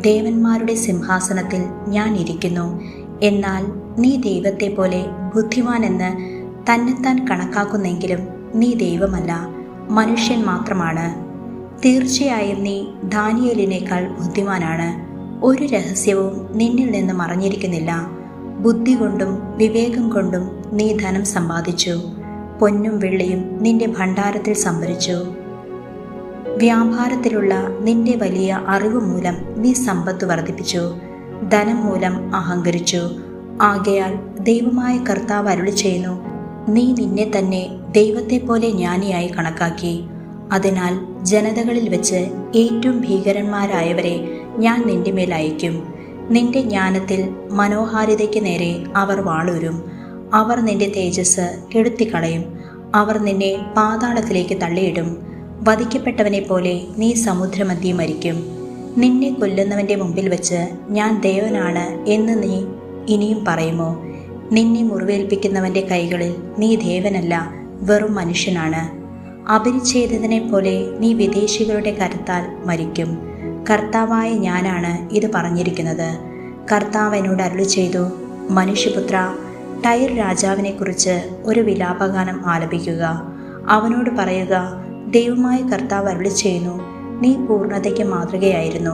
ദേവന്മാരുടെ സിംഹാസനത്തിൽ ഞാൻ ഇരിക്കുന്നു എന്നാൽ നീ ദൈവത്തെ പോലെ ബുദ്ധിമാനെന്ന് തന്നെത്താൻ കണക്കാക്കുന്നെങ്കിലും നീ ദൈവമല്ല മനുഷ്യൻ മാത്രമാണ്. തീർച്ചയായും നീ ദാനിയലിനേക്കാൾ ബുദ്ധിമാനാണ്. ഒരു രഹസ്യവും നിന്നിൽ നിന്ന് മറഞ്ഞിരിക്കുന്നില്ല. ബുദ്ധി കൊണ്ടും വിവേകം കൊണ്ടും നീ ധനം സമ്പാദിച്ചു. പൊന്നും വെള്ളിയും നിന്റെ ഭണ്ഡാരത്തിൽ സംഭരിച്ചു. വ്യാപാരത്തിലുള്ള നിന്റെ വലിയ അറിവ് മൂലം നീ സമ്പത്ത് വർദ്ധിപ്പിച്ചു. ധനം മൂലം അഹങ്കരിച്ചു. ആകയാൽ ദൈവമായ കർത്താവ് അരുളി ചെയ്യുന്നു നീ നിന്നെ തന്നെ ദൈവത്തെ പോലെ ജ്ഞാനിയായി കണക്കാക്കി. അതിനാൽ ജനതകളിൽ വെച്ച് ഏറ്റവും ഭീകരന്മാരായവരെ ഞാൻ നിന്റെ മേൽ അയക്കും നിന്റെ ജ്ഞാനത്തിൽ മനോഹാരിതയ്ക്ക് നേരെ അവർ വാളൂരും. അവർ നിന്റെ തേജസ് കെടുത്തിക്കളയും. അവർ നിന്നെ പാതാളത്തിലേക്ക് തള്ളിയിടും. വധിക്കപ്പെട്ടവനെ പോലെ നീ സമുദ്രമധ്യേ മരിക്കും. നിന്നെ കൊല്ലുന്നവന്റെ മുമ്പിൽ വെച്ച് ഞാൻ ദേവനാണ് എന്ന് നീ ഇനിയും പറയുമോ? നിന്നെ മുറിവേൽപ്പിക്കുന്നവന്റെ കൈകളിൽ നീ ദേവനല്ല വെറും മനുഷ്യനാണ്. അപരിച്ഛേദനെ പോലെ നീ വിദേശികളുടെ കരത്താൽ മരിക്കും. കർത്താവായ ഞാനാണ് ഇത് പറഞ്ഞിരിക്കുന്നത്. കർത്താവ് എന്നോട് അരുളി ചെയ്തു മനുഷ്യപുത്ര ടൈർ രാജാവിനെക്കുറിച്ച് ഒരു വിലാപഗാനം ആലപിക്കുക. അവനോട് പറയുക ദൈവമായ കർത്താവ് അരുളി ചെയ്യുന്നു. നീ പൂർണതയ്ക്ക് മാതൃകയായിരുന്നു.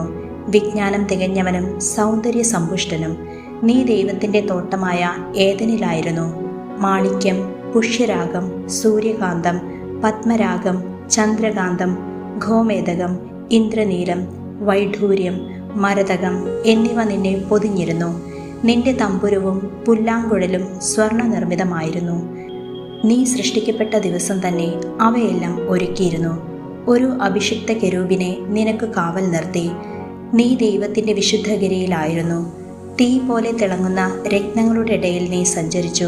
വിജ്ഞാനം തികഞ്ഞവനും സൗന്ദര്യ സമ്പുഷ്ടനും. നീ ദൈവത്തിന്റെ തോട്ടമായ ഏതനിലായിരുന്നു മാണിക്യം പുഷ്യരാഗം സൂര്യകാന്തം പത്മരാഗം ചന്ദ്രകാന്തം ഗോമേതകം ഇന്ദ്രനീലം വൈഢൂര്യം മരതകം എന്നിവ നിന്നെ പൊതിഞ്ഞിരുന്നു. നിന്റെ തമ്പുരവും പുല്ലാങ്കുഴലും സ്വർണ നിർമ്മിതമായിരുന്നു നീ സൃഷ്ടിക്കപ്പെട്ട ദിവസം തന്നെ അവയെല്ലാം ഒരുക്കിയിരുന്നു. ഒരു അഭിഷിക്ത കരൂപിനെ നിനക്ക് കാവൽ നിർത്തി. നീ ദൈവത്തിന്റെ വിശുദ്ധഗിരിയിലായിരുന്നു. തീ പോലെ തിളങ്ങുന്ന രത്നങ്ങളുടെ ഇടയിൽ നീ സഞ്ചരിച്ചു.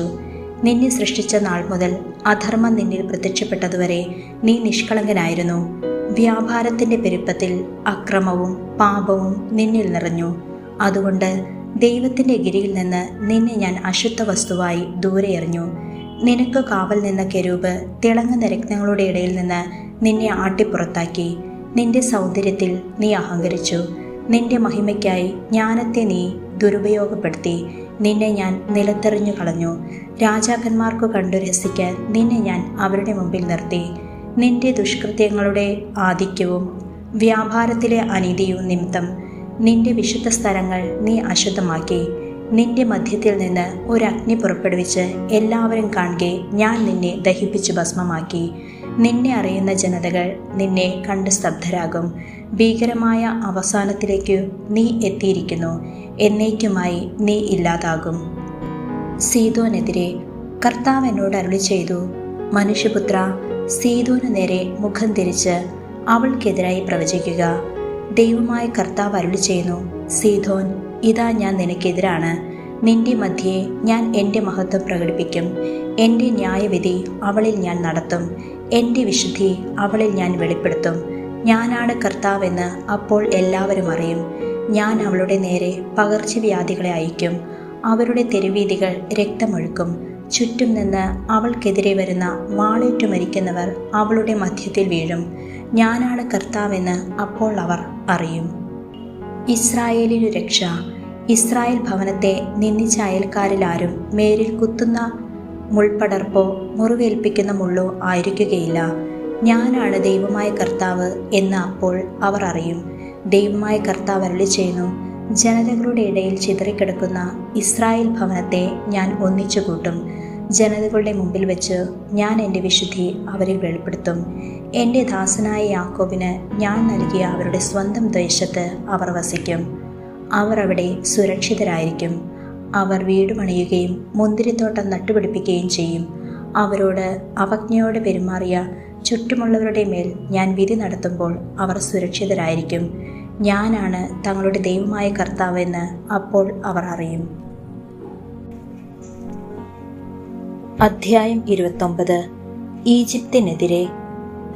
നിന്നെ സൃഷ്ടിച്ച നാൾ മുതൽ അധർമ്മം നിന്നിൽ പ്രത്യക്ഷപ്പെട്ടതുവരെ നീ നിഷ്കളങ്കനായിരുന്നു. വ്യാപാരത്തിന്റെ പെരുപ്പത്തിൽ അക്രമവും പാപവും നിന്നിൽ നിറഞ്ഞു. അതുകൊണ്ട് ദൈവത്തിന്റെ ഗിരിയിൽ നിന്ന് നിന്നെ ഞാൻ അശുദ്ധ വസ്തുവായി ദൂരെ എറിഞ്ഞു നിനക്ക് കാവൽ നിന്ന കെരൂപ് തിളങ്ങുന്ന രത്നങ്ങളുടെ ഇടയിൽ നിന്ന് നിന്നെ ആട്ടിപ്പുറത്താക്കി നിന്റെ സൗന്ദര്യത്തിൽ നീ അഹങ്കരിച്ചു. നിന്റെ മഹിമയ്ക്കായി ജ്ഞാനത്തെ നീ ദുരുപയോഗപ്പെടുത്തി. നിന്നെ ഞാൻ നിലത്തെറിഞ്ഞു കളഞ്ഞു. രാജാക്കന്മാർക്ക് കണ്ടു രസിക്കാൻ നിന്നെ ഞാൻ അവരുടെ മുമ്പിൽ നിർത്തി. നിന്റെ ദുഷ്കൃത്യങ്ങളുടെ ആധിക്യവും വ്യാപാരത്തിലെ അനീതിയും നിമിത്തം നിന്റെ വിശുദ്ധ സ്ഥലങ്ങൾ നീ അശുദ്ധമാക്കി. നിന്റെ മധ്യത്തിൽ നിന്ന് ഒരു അഗ്നി പുറപ്പെടുവിച്ച് എല്ലാവരും കാണുകെ ഞാൻ നിന്നെ ദഹിപ്പിച്ച് ഭസ്മമാക്കി. നിന്നെ അറിയുന്ന ജനതകൾ നിന്നെ കണ്ട് സ്തബ്ധരാകും. ഭീകരമായ അവസാനത്തിലേക്കു നീ എത്തിയിരിക്കുന്നു. എന്നേക്കുമായി നീ ഇല്ലാതാകും. സീതോനെതിരെ കർത്താവ് എന്നോട് അരുളി ചെയ്തു മനുഷ്യപുത്ര സീതോനു നേരെ മുഖം തിരിച്ച് അവൾക്കെതിരായി പ്രവചിക്കുക. ദൈവമായ കർത്താവ് അരുളി ചെയ്യുന്നു സീതോൻ ഇതാ ഞാൻ നിനക്കെതിരാണ്. നിന്റെ മധ്യേ ഞാൻ എന്റെ മഹത്വം പ്രകടിപ്പിക്കും. എന്റെ ന്യായവിധി അവളിൽ ഞാൻ നടത്തും. എന്റെ വിശുദ്ധി അവളിൽ ഞാൻ വെളിപ്പെടുത്തും. ഞാനാണ് കർത്താവെന്ന് അപ്പോൾ എല്ലാവരും അറിയും. ഞാൻ അവളുടെ നേരെ പകർച്ചവ്യാധികളെ അയക്കും. അവരുടെ തെരുവീതികൾ രക്തമൊഴുക്കും. ചുറ്റും നിന്ന് അവൾക്കെതിരെ വരുന്ന വാളേറ്റു മരിക്കുന്നവർ അവളുടെ മധ്യത്തിൽ വീഴും. ഞാനാണ് കർത്താവെന്ന് അപ്പോൾ അവർ അറിയും. ഇസ്രായേലിനു രക്ഷ. ഇസ്രായേൽ ഭവനത്തെ നിന്ദിച്ച അയൽക്കാരിലാരും മേരിൽ കുത്തുന്ന മുൾപടർപ്പോ മുറിവേൽപ്പിക്കുന്ന മുള്ളോ ആയിരിക്കുകയില്ല. ഞാനാണ് ദൈവമായ കർത്താവ് എന്ന് അപ്പോൾ അവർ അറിയും. ദൈവമായ കർത്താവ് അരളി ചെയ്യുന്നു ജനതകളുടെ ഇടയിൽ ചിതറിക്കിടക്കുന്ന ഇസ്രായേൽ ഭവനത്തെ ഞാൻ ഒന്നിച്ചു കൂട്ടും ജനതകളുടെ മുമ്പിൽ വെച്ച് ഞാൻ എന്റെ വിശുദ്ധി അവരെ വെളിപ്പെടുത്തും. എന്റെ ദാസനായ യാക്കോബിന് ഞാൻ നൽകിയ അവരുടെ സ്വന്തം ദേശത്ത് അവർ വസിക്കും. അവർ അവിടെ സുരക്ഷിതരായിരിക്കും. അവർ വീട് പണിയുകയും മുന്തിരിത്തോട്ടം നട്ടുപിടിപ്പിക്കുകയും ചെയ്യും. അവരോട് അവജ്ഞയോടെ പെരുമാറിയ ചുറ്റുമുള്ളവരുടെ മേൽ ഞാൻ വിധി നടത്തുമ്പോൾ അവർ സുരക്ഷിതരായിരിക്കും. ഞാനാണ് തങ്ങളുടെ ദൈവമായ കർത്താവെന്ന് അപ്പോൾ അവർ അറിയും. അധ്യായം ഇരുപത്തൊമ്പത്. ഈജിപ്തിനെതിരെ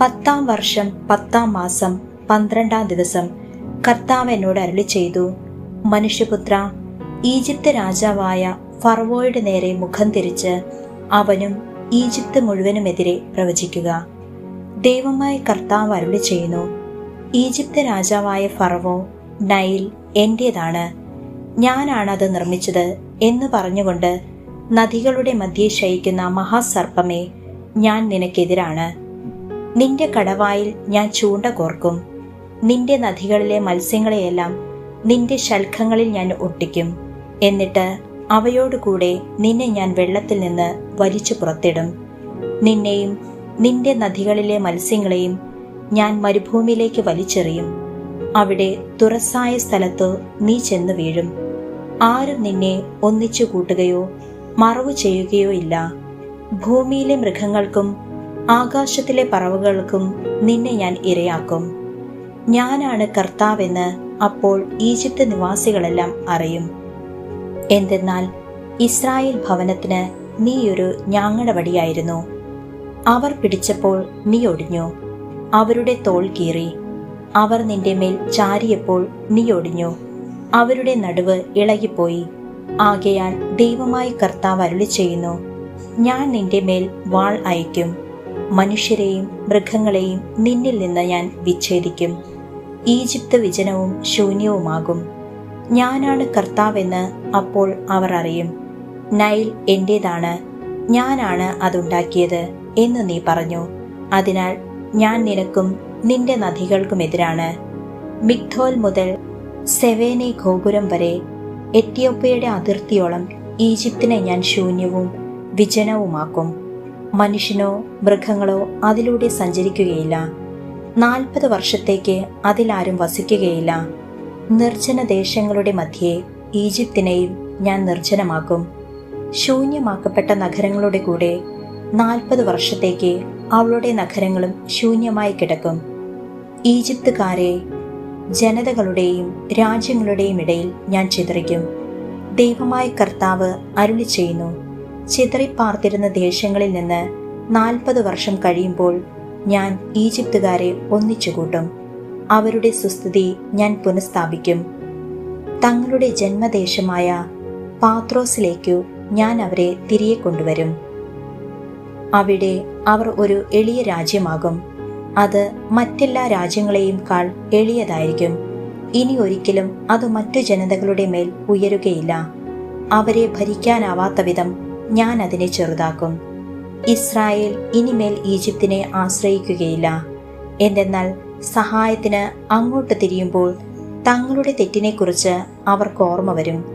പത്താം വർഷം പത്താം മാസം പന്ത്രണ്ടാം ദിവസം കർത്താവ് എന്നോട് അരുളി ചെയ്തു മനുഷ്യപുത്ര ഈജിപ്ത് രാജാവായ ഫർവോയുടെ നേരെ മുഖം തിരിച്ച് അവനും ഈജിപ്ത് മുഴുവനുമെതിരെ പ്രവചിക്കുക. ദൈവമായ കർത്താവ് അരുളി ചെയ്യുന്നു ഈജിപ്ത് രാജാവായ ഫറവോ നൈൽ എന്റേതാണ്. ഞാനാണത് നിർമ്മിച്ചത് എന്ന് പറഞ്ഞുകൊണ്ട് നദികളുടെ മധ്യെ ശയിക്കുന്ന മഹാസർപ്പമേ ഞാൻ നിനക്കെതിരാണ്. നിന്റെ കടവായിൽ ഞാൻ ചൂണ്ട കോർക്കും. നിന്റെ നദികളിലെ മത്സ്യങ്ങളെയെല്ലാം നിന്റെ ശൽഖങ്ങളിൽ ഞാൻ ഒട്ടിക്കും. എന്നിട്ട് അവയോടുകൂടെ നിന്നെ ഞാൻ വെള്ളത്തിൽ നിന്ന് വലിച്ചു പുറത്തിടും. നിന്നെയും നിന്റെ നദികളിലെ മത്സ്യങ്ങളെയും ഞാൻ മരുഭൂമിയിലേക്ക് വലിച്ചെറിയും. അവിടെ തുറസായ സ്ഥലത്ത് നീ ചെന്ന് വീഴും. ആരും നിന്നെ ഒന്നിച്ചു കൂട്ടുകയോ മറവ് ചെയ്യുകയോ ഇല്ല. ഭൂമിയിലെ മൃഗങ്ങൾക്കും ആകാശത്തിലെ പറവുകൾക്കും നിന്നെ ഞാൻ ഇരയാക്കും. ഞാനാണ് കർത്താവെന്ന് അപ്പോൾ ഈജിപ്ത് നിവാസികളെല്ലാം അറിയും. എന്തെന്നാൽ ഇസ്രായേൽ ഭവനത്തിന് നീയൊരു ഞാങ്ങടവടിയായിരുന്നു അവർ പിടിച്ചപ്പോൾ നീ ഒടിഞ്ഞു. അവരുടെ തോൾ കീറി. അവർ നിന്റെ മേൽ ചാരിയപ്പോൾ നീ ഒടിഞ്ഞു. അവരുടെ നടുവ് ഇളകിപ്പോയി. ആകയാൽ ദൈവമായി കർത്താവ് അരുളി ചെയ്യുന്നു ഞാൻ നിന്റെ മേൽ വാൾ അയക്കും മനുഷ്യരെയും മൃഗങ്ങളെയും നിന്നിൽ നിന്ന് ഞാൻ വിച്ഛേദിക്കും. ഈജിപ്ത് വിജനവും ശൂന്യവുമാകും. ഞാനാണ് കർത്താവെന്ന് അപ്പോൾ അവർ അറിയും. നൈൽ എന്റേതാണ് ഞാനാണ് അതുണ്ടാക്കിയത് എന്ന് നീ പറഞ്ഞു. അതിനാൽ ഞാൻ നിനക്കും നിന്റെ നദികൾക്കുമെതിരാണ്. മിഗ്ധോൽ മുതൽ സെവേനെ ഗോപുരം വരെ എത്യോപ്യയുടെ അതിർത്തിയോളം ഈജിപ്തിനെ ഞാൻ ശൂന്യവും വിജനവുമാക്കും. മനുഷ്യനോ മൃഗങ്ങളോ അതിലൂടെ സഞ്ചരിക്കുകയില്ല. നാൽപ്പത് വർഷത്തേക്ക് അതിലാരും വസിക്കുകയില്ല. നിർജന ദേശങ്ങളുടെ മധ്യേ ഈജിപ്തിനെയും ഞാൻ നിർജനമാക്കും. ശൂന്യമാക്കപ്പെട്ട നഗരങ്ങളുടെ കൂടെ നാൽപ്പത് വർഷത്തേക്ക് അവളുടെ നഗരങ്ങളും ശൂന്യമായി കിടക്കും. ഈജിപ്തുകാരെ ജനതകളുടെയും രാജ്യങ്ങളുടെയും ഇടയിൽ ഞാൻ ചിതറിക്കും. ദൈവമായ കർത്താവ് അരുളി ചെയ്യുന്നു. ചിതറിപ്പാർത്തിരുന്ന ദേശങ്ങളിൽ നിന്ന് നാൽപ്പത് വർഷം കഴിയുമ്പോൾ ഞാൻ ഈജിപ്തുകാരെ ഒന്നിച്ചുകൂട്ടും. അവരുടെ സുസ്ഥിതി ഞാൻ പുനഃസ്ഥാപിക്കും. തങ്ങളുടെ ജന്മദേശമായ പാത്രോസിലേക്കു ഞാൻ അവരെ തിരികെ കൊണ്ടുവരും. അവിടെ അവർ ഒരു എളിയ രാജ്യമാകും. അത് മറ്റെല്ലാ രാജ്യങ്ങളെയും കാൾ എളിയതായിരിക്കും. ഇനി ഒരിക്കലും അത് മറ്റു ജനതകളുടെ മേൽ ഉയരുകയില്ല. അവരെ ഭരിക്കാനാവാത്ത വിധം ഞാൻ അതിനെ ചെറുതാക്കും. ഇസ്രായേൽ ഇനിമേൽ ഈജിപ്തിനെ ആശ്രയിക്കുകയില്ല. എന്തെന്നാൽ സഹായത്തിന് അങ്ങോട്ട് തിരിയുമ്പോൾ തങ്ങളുടെ തെറ്റിനെക്കുറിച്ച് അവർക്ക് ഓർമ്മ വരും.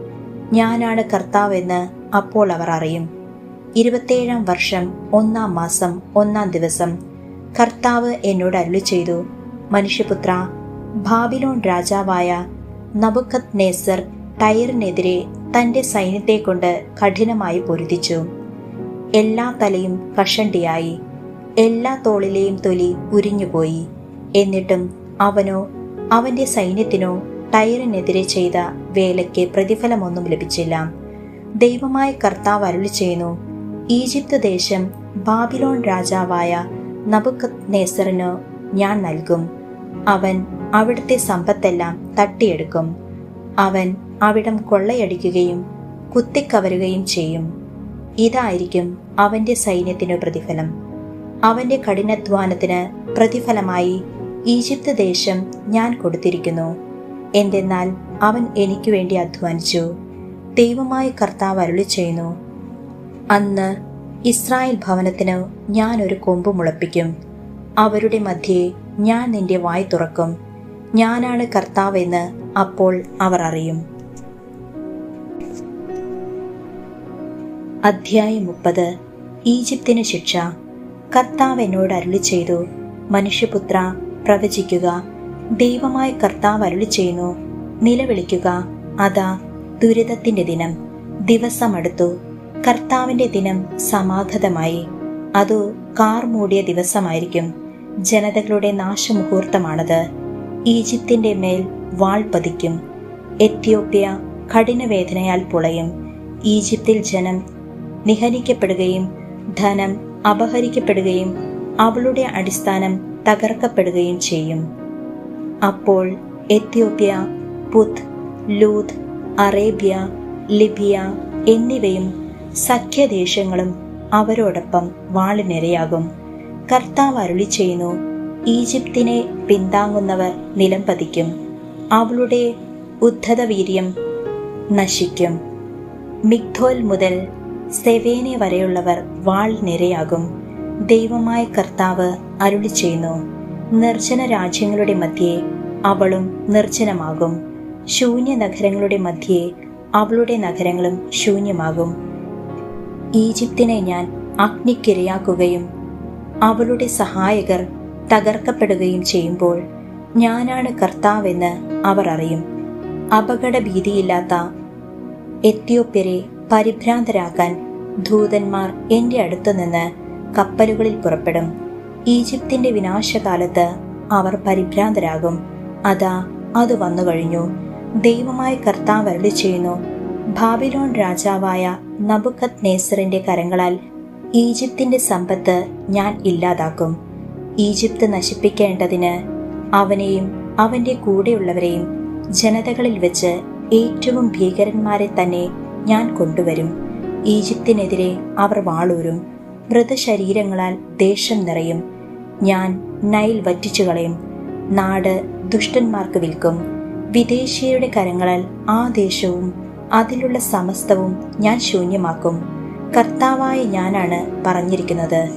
ഞാനാണ് കർത്താവെന്ന് അപ്പോൾ അവർ അറിയും. ഇരുപത്തേഴാം വർഷം ഒന്നാം മാസം ഒന്നാം ദിവസം കർത്താവ് എന്നോട് അരുളി ചെയ്തു മനുഷ്യപുത്ര ബാബിലോൺ രാജാവായ നബുക്കത് നേസർ ടയറിനെതിരെ തന്റെ സൈന്യത്തെ കൊണ്ട് കഠിനമായി പൊരുതിച്ചു. എല്ലാ തലയും കഷണ്ടിയായി. എല്ലാ തോളിലെയും തൊലി ഉരിഞ്ഞുപോയി. എന്നിട്ടും അവനോ അവന്റെ സൈന്യത്തിനോ ടയറിനെതിരെ ചെയ്ത വേലയ്ക്ക് പ്രതിഫലമൊന്നും ലഭിച്ചില്ല. ദൈവമായ കർത്താവ് അരുളി ചെയ്യുന്നു ഈജിപ്ത് ദേശം ബാബിലോൺ രാജാവായ നബുക്കത് ഞാൻ നൽകും. അവൻ അവിടുത്തെ സമ്പത്തെല്ലാം തട്ടിയെടുക്കും. അവൻ അവിടം കൊള്ളയടിക്കുകയും കുത്തിക്കവരുകയും ചെയ്യും. ഇതായിരിക്കും അവന്റെ സൈന്യത്തിനു പ്രതിഫലം. അവന്റെ കഠിനാധ്വാനത്തിന് പ്രതിഫലമായി ഈജിപ്ത് ദേശം ഞാൻ കൊടുത്തിരിക്കുന്നു. എന്തെന്നാൽ അവൻ എനിക്ക് വേണ്ടി അധ്വാനിച്ചു. ദൈവമായ കർത്താവ് അരുളി ചെയ്യുന്നു അന്ന് ഇസ്രായേൽ ഭവനത്തിന് ഞാൻ ഒരു കൊമ്പ് മുളപ്പിക്കും. അവരുടെ മധ്യേ ഞാൻ നിന്റെ വായ് തുറക്കും. ഞാനാണ് കർത്താവെന്ന് അപ്പോൾ അവർ അറിയും. അധ്യായം മുപ്പത്. ഈജിപ്തിന് ശിക്ഷ. കർത്താവ് എന്നോട് അരുളി ചെയ്തു മനുഷ്യപുത്ര പ്രവചിക്കുക. ദൈവമായ കർത്താവ് അരുളി ചെയ്യുന്നു നിലവിളിക്കുക. അതാ ദുരിതത്തിന്റെ ദിനം. ദിവസമടുത്തു കർത്താവിന്റെ ദിനം സമാഗതമായി. അതു കാർ മൂടിയ ദിവസമായിരിക്കും. ജനതകളുടെ നാശമുഹൂർത്തമാണത്. ഈജിപ്തിന്റെ മേൽ വാൾ പതിക്കും. എത്യോപ്യ കഠിനവേദനയാൽ പുളയും. ഈജിപ്തിൽ ജനം നിഹനിക്കപ്പെടുകയും ധനം അപഹരിക്കപ്പെടുകയും അവളുടെ അടിസ്ഥാനം തകർക്കപ്പെടുകയും ചെയ്യും. അപ്പോൾ Ethiopia Put Lud Arabia Libya എന്നിവയും സഖ്യദേശങ്ങളും അവരോടൊപ്പം വാളിനിരയാകും. കർത്താവ് അരുളി ചെയ്യുന്നു ഈജിപ്തിനെ പിന്താങ്ങുന്നവർ നിലം പതിക്കും അവളുടെ ഉദ്ധത വീര്യം നശിക്കും. മിഗ്ധോൽ മുതൽ സെവേനെ വരെയുള്ളവർ വാൾ നിരയാകും. ദൈവമായ കർത്താവ് അരുളി ചെയ്യുന്നു. നിർജന രാജ്യങ്ങളുടെ മധ്യേ അവളും നിർജനമാകും. ശൂന്യ നഗരങ്ങളുടെ മധ്യേ അവളുടെ നഗരങ്ങളും ശൂന്യമാകും. ഈജിപ്തിനെ ഞാൻ അഗ്നിക്കിരയാക്കുകയും അവളുടെ സഹായകർ തകർക്കപ്പെടുകയും ചെയ്യുമ്പോൾ ഞാനാണ് കർത്താവെന്ന് അവർ അറിയും. അപകടഭീതിയില്ലാത്ത എത്യോപ്യരെ പരിഭ്രാന്തരാക്കാൻ ദൂതന്മാർ എന്റെ അടുത്തു നിന്ന് കപ്പലുകളിൽ പുറപ്പെടും. ഈജിപ്തിന്റെ വിനാശകാലത്ത് അവർ പരിഭ്രാന്തരാകും. അതാ അത് വന്നു കഴിഞ്ഞു. ദൈവമായ കർത്താവ് അരുളി ചെയ്യുന്നു ബാബിലോൺ രാജാവായ നബുക്കത് നേസറിന്റെ കരങ്ങളാൽ ഈജിപ്തിന്റെ സമ്പത്ത് ഞാൻ ഇല്ലാതാക്കും. ഈജിപ്ത് നശിപ്പിക്കേണ്ടതിന് അവനെയും അവന്റെ കൂടെയുള്ളവരെയും ജനതകളിൽ വെച്ച് ഏറ്റവും ഭീകരന്മാരെ തന്നെ ഞാൻ കൊണ്ടുവരും. ഈജിപ്തിനെതിരെ അവർ വാളൂരും. മൃതശരീരങ്ങളാൽ ദേഷ്യം നിറയും. ഞാൻ നൈൽ വറ്റിച്ചു കളയും നാട് ദുഷ്ടന്മാർക്ക് വിൽക്കും. വിദേശിയുടെ കരങ്ങളാൽ ആ ദേശവും അതിലുള്ള സമസ്തവും ഞാൻ ശൂന്യമാക്കും. കർത്താവായ ഞാനാണ് പറഞ്ഞിരിക്കുന്നത്.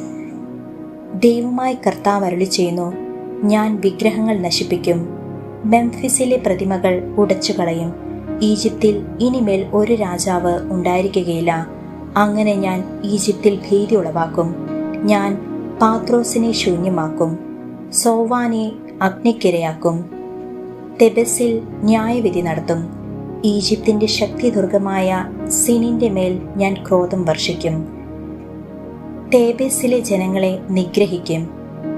ദൈവമായി കർത്താവ് അരുളി ചെയ്യുന്നു ഞാൻ വിഗ്രഹങ്ങൾ നശിപ്പിക്കും. മെംഫിസിലെ പ്രതിമകൾ ഉടച്ചു കളയും ഈജിപ്തിൽ ഇനിമേൽ ഒരു രാജാവ് ഉണ്ടായിരിക്കുകയില്ല. അങ്ങനെ ഞാൻ ഈജിപ്തിൽ ഭീതി ഉളവാക്കും. ഞാൻ പാത്രോസിനെ ശൂന്യമാക്കും. സോവാനെ അഗ്നിക്കിരയാക്കും. തെബസിൽ ന്യായവിധി നടത്തും. ഈജിപ്തിന്റെ ശക്തിദുർഗമായ സിനിന്റെ മേൽ ഞാൻ ക്രോധം വർഷിക്കും. തേബസിലെ ജനങ്ങളെ നിഗ്രഹിക്കും.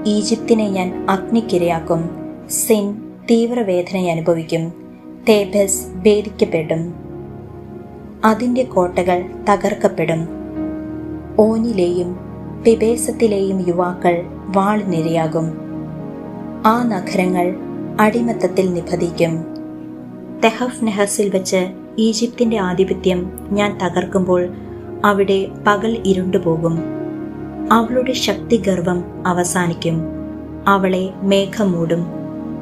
ഈജിപ്തിനെ ഞാൻ അഗ്നിക്കിരയാക്കും. സിൻ തീവ്രവേദന അനുഭവിക്കും തേബസ് ഭേദിക്കപ്പെടും. അതിന്റെ കോട്ടകൾ തകർക്കപ്പെടും. ഓനിലെയും പിബേസത്തിലെയും യുവാക്കൾ വാളിനിരയാകും. ആ നഗരങ്ങൾ അടിമത്തത്തിൽ നിപതിക്കും തെഹഫ് നെഹസിൽ വെച്ച് ഈജിപ്തിന്റെ ആധിപത്യം ഞാൻ തകർക്കുമ്പോൾ അവിടെ പകൽ ഇരുണ്ടുപോകും. അവളുടെ ശക്തി ഗർവം അവസാനിക്കും. അവളെ മേഘം മൂടും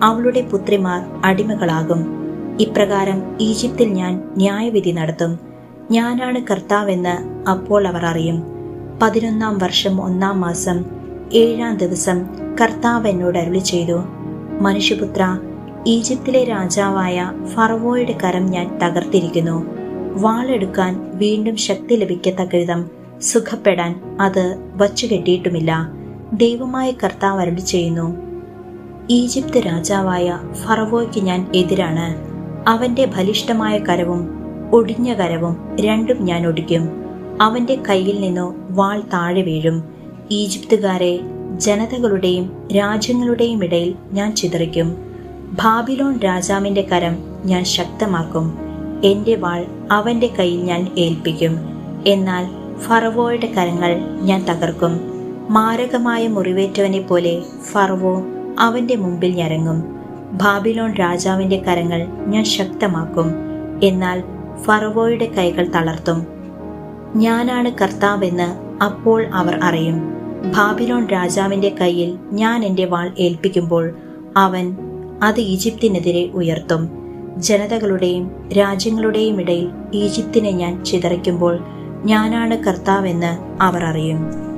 അവളുടെ പുത്രിമാർ അടിമകളാകും. ഇപ്രകാരം ഈജിപ്തിൽ ഞാൻ ന്യായവിധി നടത്തും. ഞാനാണ് കർത്താവെന്ന് അപ്പോൾ അവർ അറിയും. പതിനൊന്നാം വർഷം ഒന്നാം മാസം ഏഴാം ദിവസം കർത്താവ് എന്നോട് അരുളി ചെയ്തു. മനുഷ്യപുത്ര ഈജിപ്തിലെ രാജാവായ ഫറവോയുടെ കരം ഞാൻ തകർത്തിരിക്കുന്നു. വാളെടുക്കാൻ വീണ്ടും ശക്തി ലഭിക്കത്തക്ക വിധം സുഖപ്പെടാൻ അത് വച്ചു കെട്ടിയിട്ടുമില്ല ദൈവമായ കർത്താവ് അരുളി ചെയ്യുന്നു. ഈജിപ്ത് രാജാവായ ഫറവോയ്ക്ക് ഞാൻ എതിരാണ്. അവന്റെ ബലിഷ്ഠമായ കരവും ഒടിഞ്ഞ കരവും രണ്ടും ഞാൻ ഒടിക്കും. അവന്റെ കയ്യിൽ നിന്നോ വാൾ താഴെ വീഴും. ഈജിപ്തുകാരെ ജനതകളുടെയും രാജ്യങ്ങളുടെയും ഇടയിൽ ഞാൻ ചിതറിക്കും. ബാബിലോൺ രാജാവിന്റെ കരം ഞാൻ ശക്തമാക്കും. എന്റെ വാൾ അവന്റെ കയ്യിൽ ഞാൻ ഏൽപ്പിക്കും. എന്നാൽ ഫറവോയുടെ കരങ്ങൾ ഞാൻ തകർക്കും. മാരകമായ മുറിവേറ്റവനെ പോലെ ഫറവോ അവന്റെ മുമ്പിൽ ഞരങ്ങും. ബാബിലോൺ രാജാവിന്റെ കരങ്ങൾ ഞാൻ ശക്തമാക്കും എന്നാൽ ഫറവോയുടെ കൈകൾ തളർത്തും. ഞാനാണ് കർത്താവെന്ന് അപ്പോൾ അവർ അറിയും. ബാബിലോൺ രാജാവിന്റെ കയ്യിൽ ഞാൻ എന്റെ വാൾ ഏൽപ്പിക്കുമ്പോൾ അവൻ അത് ഈജിപ്തിനെതിരെ ഉയർത്തും. ജനതകളുടെയും രാജ്യങ്ങളുടെയും ഇടയിൽ ഈജിപ്തിനെ ഞാൻ ചിതറിക്കുമ്പോൾ ഞാനാണ് കർത്താവെന്ന് അവർ അറിയും.